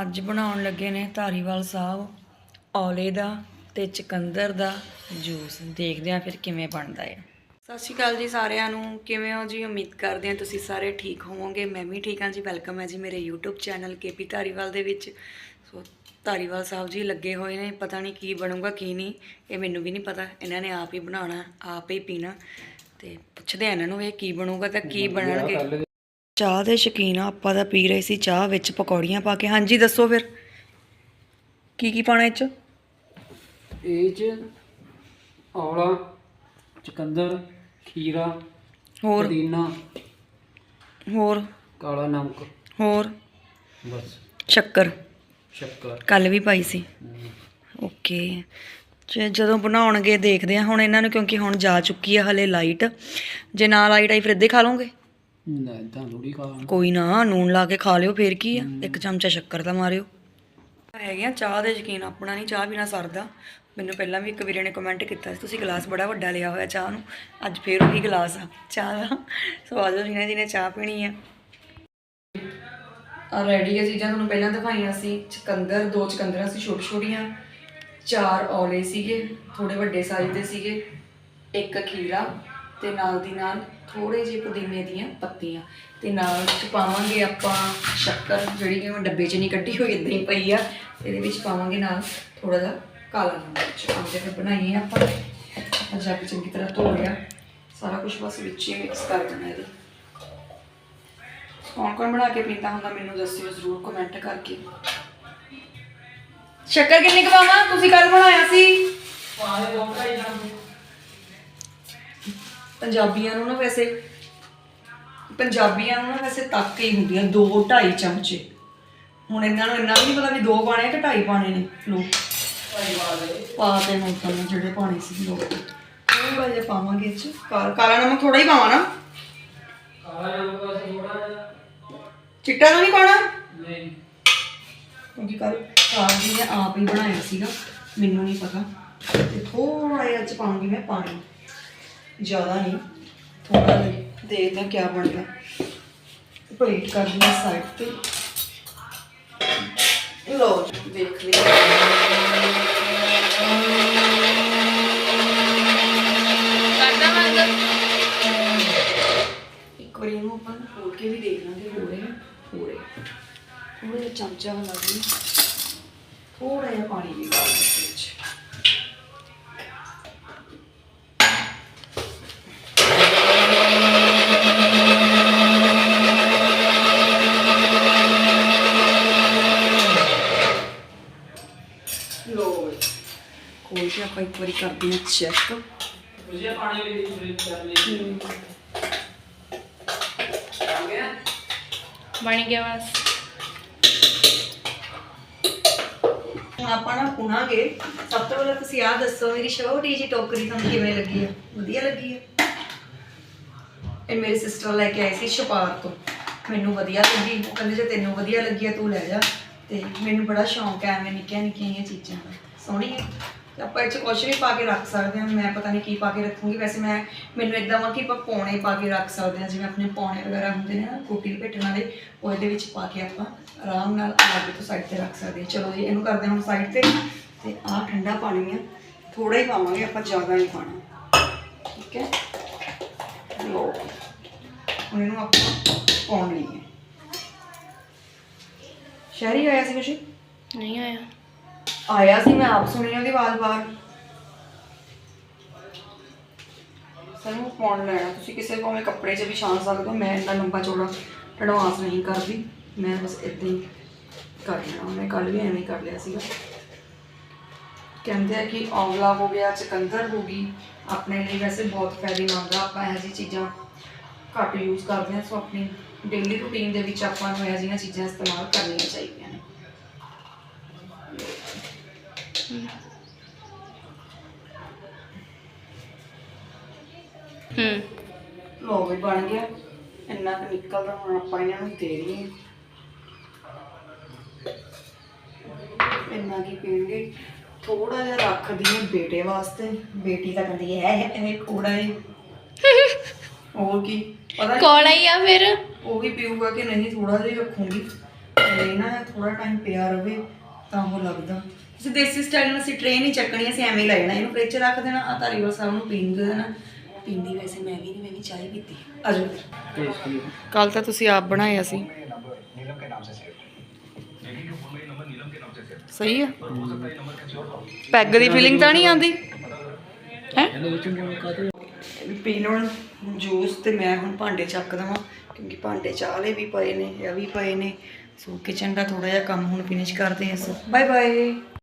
ਅੱਜ ਬਣਾਉਣ ਲੱਗੇ ਨੇ ਧਾਰੀਵਾਲ ਸਾਹਿਬ ਔਲੇ ਦਾ ਤੇ ਚਕੰਦਰ ਦਾ ਜੂਸ। ਦੇਖਦੇ ਹਾਂ ਫਿਰ ਕਿਵੇਂ ਬਣਦਾ ਹੈ। ਸਤਿ ਸ਼੍ਰੀ ਅਕਾਲ ਜੀ ਸਾਰਿਆਂ ਨੂੰ। ਕਿਵੇਂ ਹੋ ਜੀ? ਉਮੀਦ ਕਰਦੇ ਹਾਂ ਤੁਸੀਂ ਸਾਰੇ ਠੀਕ ਹੋਵੋਗੇ। ਮੈਂ ਵੀ ਠੀਕ ਹਾਂ ਜੀ। ਵੈਲਕਮ ਹੈ ਜੀ ਮੇਰੇ YouTube ਚੈਨਲ ਕੇਪੀ ਧਾਰੀਵਾਲ ਦੇ ਵਿੱਚ। ਸੋ ਧਾਰੀਵਾਲ ਸਾਹਿਬ ਜੀ ਲੱਗੇ ਹੋਏ ਨੇ। ਪਤਾ ਨਹੀਂ ਕੀ ਬਣੂਗਾ ਕੀ ਨਹੀਂ। ਇਹ ਮੈਨੂੰ ਵੀ ਨਹੀਂ ਪਤਾ। ਇਹਨਾਂ ਨੇ ਆਪ ਹੀ ਬਣਾਉਣਾ ਆਪ ਹੀ ਪੀਣਾ। ਤੇ ਪੁੱਛਦੇ ਆ ਇਹਨਾਂ ਨੂੰ ਇਹ ਕੀ ਬਣੂਗਾ ਤਾਂ ਕੀ ਬਣਨਗੇ। ਚਾਹ ਦੇ ਸ਼ੌਕੀਨ ਆ ਆਪਾਂ ਤਾਂ ਪੀ ਰਹੇ ਸੀ ਚਾਹ ਵਿੱਚ ਪਕੌੜੀਆਂ ਪਾ ਕੇ। ਹਾਂਜੀ ਦੱਸੋ ਫਿਰ। ਕੀ ਕੀ ਪਾਣਾ ਇਹ ਚ? ਇਹ ਚ ਔਲਾ ਚਕੰਦਰ ਖੀਰਾ ਹੋਰ। ਪੁਦੀਨਾ ਹੋਰ। ਕਾਲਾ ਨਮਕ। ਹੋਰ। ਬਸ। ਸ਼ੱਕਰ। ਸ਼ੱਕਰ। ਕੱਲ ਵੀ ਪਾਈ ਸੀ। ਓਕੇ। ਜੇ ਜਦੋਂ ਬਣਾਉਣਗੇ ਦੇਖਦੇ ਆ ਹੁਣ ਇਹਨਾਂ ਨੂੰ ਕਿਉਂਕਿ ਹੁਣ ਜਾ ਚੁੱਕੀ ਆ ਹਲੇ ਲਾਈਟ। ਜੇ ਨਾ ਲਾਈਟ ਆਈ ਫਿਰ ਇੱਦੇ ਖਾ ਲਓਗੇ? ਨਾ ਇਦਾਂ ਥੋੜੀ ਖਾ ਕੋਈ ਨਾ ਨੂਨ ਲਾ ਕੇ ਖਾ ਲਿਓ ਫੇਰ ਕੀ ਆ? ਇੱਕ ਚਮਚਾ ਸ਼ੱਕਰ ਦਾ ਮਾਰਿਓ। ਹੈਗੇ ਆ ਚਾਹ ਦੇ ਯਕੀਨ ਆਪਣਾ ਨਹੀਂ ਚਾਹ ਬਿਨਾ ਸਰਦਾ। ਮੈਨੂੰ ਪਹਿਲਾਂ ਵੀ ਇੱਕ ਵੀਰੇ ਨੇ ਕਮੈਂਟ ਕੀਤਾ ਸੀ ਤੁਸੀਂ ਗਲਾਸ ਬੜਾ ਵੱਡਾ ਲਿਆ ਹੋਇਆ ਚਾਹ ਨੂੰ। ਅੱਜ ਫੇਰ ਉਹੀ ਗਲਾਸ ਆ ਚਾਹ ਦਾ। ਸੋ ਆ ਜਾਓ ਜਿਹਨੇ ਜਿਹਨੇ ਚਾਹ ਪੀਣੀ ਆ। ਆ ਰੈਡੀ ਹੈ ਚੀਜ਼ਾਂ ਤੁਹਾਨੂੰ ਪਹਿਲਾਂ ਦਿਖਾਈਆਂ ਸੀ। ਚਕੰਦਰ ਦੋ ਚਕੰਦਰਾਂ ਸੀ ਛੋਟੀ ਛੋਟੀਆਂ। ਚਾਰ ਔਲੇ ਸੀਗੇ ਥੋੜੇ ਵੱਡੇ ਸਾਈਜ਼ ਦੇ ਸੀਗੇ। ਇੱਕ ਖੀਰਾ। ਤੇ ਨਾਲ ਦੀ ਨਾਲ ਥੋੜੇ ਜਿਹੇ ਪੁਦੀਨੇ ਦੀਆਂ ਪੱਤੀਆਂ ਤੇ ਨਾਲ ਚ ਪਾਵਾਂਗੇ ਆਪਾਂ ਸ਼ੱਕਰ, ਜਿਹੜੀ ਕਿ ਮੈਂ ਡੱਬੇ 'ਚ ਨਹੀਂ ਕੱਢੀ ਹੋਈ ਇਦਾਂ ਹੀ ਪਈ ਆ। ਇਹਦੇ ਵਿੱਚ ਪਾਵਾਂਗੇ ਨਾਲ ਥੋੜਾ ਜਿਹਾ ਕਾਲਾ ਨਮਕ ਆਂਦੇ ਫਿਰ ਬਣਾਈਏ ਆਪਾਂ ਆਪਾਂ। ਜਾ ਕੇ ਚੰਗੀ ਤਰ੍ਹਾਂ ਧੋ ਲਿਆ। ਸਾਰਾ ਕੁਝ ਬਸ ਵਿੱਚ ਹੀ ਮਿਕਸ ਕਰ ਦੇਣਾ ਇਹਦੇ। ਕੌਣ ਕੌਣ ਬਣਾ ਕੇ ਪੀਂਦਾ ਹੁੰਦਾ, ਮੈਨੂੰ ਦੱਸਿਓ ਜ਼ਰੂਰ ਕਮੈਂਟ ਕਰਕੇ। ਸ਼ੱਕਰ ਕਿੰਨੀ ਕਵਾਵਾਂ ਤੁਸੀਂ ਕੱਲ ਬਣਾਇਆ ਸੀ? ਪੰਜਾਬੀਆਂ ਨੂੰ ਨਾ ਵੈਸੇ ਪੰਜਾਬੀਆਂ ਨੂੰ ਨਾ ਵੈਸੇ ਤੱਕ ਹੀ ਹੁੰਦੀਆਂ 2 2.5 ਚਮਚੇ। ਹੁਣ ਇਹਨਾਂ ਨੂੰ ਇੰਨਾ ਵੀ ਨਹੀਂ ਪਤਾ ਵੀ ਦੋ ਪਾਣੇ ਕਿ ਢਾਈ ਪਾਣੇ ਨੇ ਲੋਕ। ਪਾ ਤੇ ਹੁਣ ਤਾਂ ਜਿਹੜੇ ਪਾਣੇ ਸੀ ਲੋਕ। ਥੋੜਾ ਜਿਹਾ ਪਾਵਾਂਗੇ ਇਹ ਚ। ਕਾ- ਕਾਲਾ ਨਮਕ ਥੋੜਾ ਹੀ ਪਾਵਾਂ ਨਾ। ਕਾਲਾ ਨਮਕ ਬਸ ਥੋੜਾ ਜਿਹਾ ਚਿੱਟਾ ਤਾਂ ਨਹੀਂ ਪਾਣਾ ਨਹੀਂ। ਕਿਉਂਕਿ ਕੱਲ ਕਾਲ ਜੀ ਨੇ ਆਪ ਹੀ ਬਣਾਇਆ ਸੀਗਾ ਮੈਨੂੰ ਨਹੀਂ ਪਤਾ। ਤੇ ਥੋੜਾ ਜਿਹਾ ਚ ਪਾਉਂਗੀ ਮੈਂ ਪਾਣੀ। ਜ਼ਿਆਦਾ ਨਹੀਂ। ਥੋੜਾ ਜਿਹਾ ਦੇਖਦੇ ਹਾਂ ਕਿਆ ਬਣਦਾ। ਪਲੇਟ ਕਰ ਦਿੰਦੇ ਸਾਈਡ ਤੇ। ਲੋ ਦੇਖ ਲਈ। ਇੱਕ ਵਾਰੀ ਇਹਨੂੰ ਆਪਾਂ ਖੋਲ ਕੇ ਵੀ ਦੇਖ ਲਾਂਗੇ ਆ। ਥੋੜਾ ਜਿਹਾ ਚਮਚਾ ਲਾ ਦੇ ਥੋੜਾ ਜਿਹਾ ਪਾਣੀ ਵੀ ਪਾ ਦੇ ਵਿੱਚ ਲੋ ਖੋਲ ਕੇ ਆਪਾਂ ਇੱਕ ਵਾਰੀ ਕਰਦੇ ਹਾਂ ਚੈੱਕ। ਤੁਸੀਂ ਪਾਣੀ ਵੀ ਫ੍ਰਿਜ ਕਰ ਲਈ। ਆ ਗਿਆ? ਬਣ ਗਿਆ ਬਸ। ਹੁਣ ਆਪਾਂ ਨਾ ਪੁਣਾਂਗੇ। ਸਭ ਤੋਂ ਪਹਿਲਾਂ ਤੁਸੀਂ ਆਹ ਦੱਸੋ ਮੇਰੀ ਛੋਟੀ ਜੀ ਟੋਕਰੀ ਤੁਹਾਨੂੰ ਕਿਵੇਂ ਲੱਗੀ ਆ? ਵਧੀਆ ਲੱਗੀ ਆ? ਇਹ ਮੇਰੀ ਸਿਸਟਰ ਲੈ ਕੇ ਆਈ ਸੀ ਛਪਾਰ ਤੋਂ। ਮੈਨੂੰ ਵਧੀਆ ਲੱਗੀ। ਉਹ ਕਹਿੰਦੇ ਜੇ ਤੈਨੂੰ ਵਧੀਆ ਲੱਗੀ ਆ ਤੂੰ ਲੈ ਜਾ। ਤੇ ਮੈਨੂੰ ਬੜਾ ਸ਼ੌਂਕ ਹੈ ਐਵੇਂ ਨਿੱਕੀਆਂ ਨਿੱਕੀਆਂ ਚੀਜ਼ਾਂ ਦਾ। ਸੋਹਣੀ ਹੈ ਤੇ ਆਪਾਂ ਇਹ ਚ ਕੁਝ ਵੀ ਪਾ ਕੇ ਰੱਖ ਸਕਦੇ ਹਾਂ, ਮੈਂ ਪਤਾ ਨਹੀਂ ਕੀ ਪਾ ਕੇ ਰੱਖੂੰਗੀ। ਵੈਸੇ ਮੈਂ, ਮੈਨੂੰ ਇਦਾਂ ਵਾ ਕਿ ਆਪਾਂ ਪੌਣੇ ਪਾ ਕੇ ਰੱਖ ਸਕਦੇ ਹਾਂ, ਜਿਵੇਂ ਆਪਣੇ ਪੌਣੇ ਵਗੈਰਾ ਹੁੰਦੇ ਨੇ ਨਾ, ਕੋਟੀ ਲਪੇਟਣ ਵਾਲੇ, ਉਹ ਵਿੱਚ ਪਾ ਕੇ ਆਪਾਂ ਆਰਾਮ ਨਾਲ ਅਲੱਗ ਤੋਂ ਸਾਈਡ ਤੇ ਰੱਖ ਸਕਦੇ ਹਾਂ। ਚਲੋ ਜੀ, ਇਹਨੂੰ ਕਰਦੇ ਹਾਂ ਹੁਣ ਸਾਈਡ ਤੇ ਤੇ ਆਹ ਠੰਡਾ ਪਾਣੀ ਆ ਥੋੜਾ ਹੀ ਪਾਵਾਂਗੇ, ਆਪਾਂ ਜ਼ਿਆਦਾ ਨਹੀਂ ਪਾਣਾ। ਠੀਕ ਹੈ? ਲੋ ਹੁਣ ਇਹਨੂੰ ਆਪਾਂ ਪਾਉਣ ਲਈ ਹੈ। ਸ਼ਹਿਰੀ ਆਇਆ ਸੀ ਕੁਛ ਨਹੀਂ ਆਇਆ। ਆਇਆ ਸੀ ਮੈਂ ਆਪ ਸੁਣੀ ਉਹਦੀ ਆਵਾਜ਼ ਬਾਹਰ। ਸਾਨੂੰ ਪਾਉਣ ਲੈਣਾ। ਤੁਸੀਂ ਕਿਸੇ ਭਾਵੇਂ ਕੱਪੜੇ 'ਚ ਵੀ ਛਾਣ ਸਕਦੇ ਹੋ। ਮੈਂ ਇੰਨਾ ਲੰਬਾ ਚੌੜਾ ਐਡਵਾਂਸ ਨਹੀਂ ਕਰਦੀ। ਮੈਂ ਬਸ ਏਦਾਂ ਹੀ ਕਰ ਲੈਣਾ। ਮੈਂ ਕੱਲ ਵੀ ਐਵੇਂ ਹੀ ਕਰ ਲਿਆ ਸੀਗਾ। ਕਹਿੰਦੇ ਆ ਕਿ ਔਵਲਾ ਹੋ ਗਿਆ, ਚਕੰਦਰ ਹੋ ਗਈ। ਆਪਣੇ ਲਈ ਵੈਸੇ ਬਹੁਤ ਫਾਇਦੇਮੰਦ ਆ ਆਪਾਂ ਇਹੋ ਜਿਹੀ ਚੀਜ਼ਾਂ ਘੱਟ ਯੂਜ਼ ਕਰਦੇ ਹਾਂ। ਸੋ ਆਪਣੀ ਡੇਲੀ ਰੂਟੀਨ ਦੇ ਵਿੱਚ ਆਪਾਂ ਨੂੰ ਇਹੋ ਜਿਹੀਆਂ ਚੀਜ਼ਾਂ ਇਸਤੇਮਾਲ ਕਰਨੀਆਂ ਚਾਹੀਦੀਆਂ ਨੇ। ਹੂੰ। ਲੋ ਵੀ ਬਣ ਗਿਆ। ਇੰਨਾ ਕੁ ਨਿਕਲਦਾ ਹੁਣ ਆਪਾਂ ਇਹਨਾਂ ਨੂੰ ਦੇ ਦਈਏ। ਇੰਨਾ ਕੀ ਪੀਣਗੇ? ਥੋੜਾ ਜਿਹਾ ਰੱਖ ਦਈਏ ਬੇਟੇ ਵਾਸਤੇ। ਬੇਟੀ ਤਾਂ ਕਹਿੰਦੀ ਹੈ ਇਹ ਕੋੜਾ ਹੈ ਹੋਰ ਕੀ? ਪਤਾ ਨੀ ਹੀ ਆ ਫਿਰ। ਉਹ ਵੀ ਪੀਊਗਾ ਕਿ ਨਹੀਂ ਥੋੜਾ ਜਿਹਾ ਹੀ ਰੱਖੂੰਗੀ। ਥੱਲੇ ਨਾ ਥੋੜਾ ਟਾਈਮ ਪਿਆ ਰਵੇ। ਤਾਂ ਉਹ ਲੱਗਦਾ। ਤੁਸੀਂ ਦੇਸੀ ਸਟਾਈਲ ਨਾਲ ਅਸੀਂ ਟ੍ਰੇਨ ਹੀ ਚੱਕਣੀ ਅਸੀਂ ਐਵੇਂ ਹੀ ਲੈ ਜਾਣਾ। ਇਹਨੂੰ ਫ੍ਰਿਜ 'ਚ ਰੱਖ ਦੇਣਾ। ਆ ਧਾਰੀਵਾਲ ਸਾਹਿਬ ਨੂੰ ਪੀਣ ਦੇ ਦੇਣਾ। ਪੀਂਦੀ ਵੈਸੇ ਮੈਂ ਵੀ ਨਹੀਂ ਮੈਂ ਵੀ ਚਾਹ ਹੀ ਪੀਤੀ। ਟੇਸਟੀ ਕੱਲ ਤਾਂ ਤੁਸੀਂ ਆਪ ਬਣਾਇਆ ਸੀ। ਸਹੀ ਆ। ਪੈਗ ਦੀ ਫੀਲਿੰਗ ਤਾਂ ਨਹੀਂ ਆਉਂਦੀ। ਹੈ? ਪੀ ਲੈਣ ਜੂਸ ਤੇ ਮੈਂ ਹੁਣ ਭਾਂਡੇ ਚੱਕ ਦਵਾਂ ਕਿਉਂਕਿ ਭਾਂਡੇ ਚਾਲੇ ਵੀ ਪਏ ਨੇ ਇਹ ਵੀ ਪਏ ਨੇ। ਸੋ ਕਿਚਨ ਦਾ ਥੋੜਾ ਜਿਹਾ ਕੰਮ ਹੁਣ ਫਿਨਿਸ਼ ਕਰਦੇ ਹਾਂ ਸੋ ਬਾਏ ਬਾਏ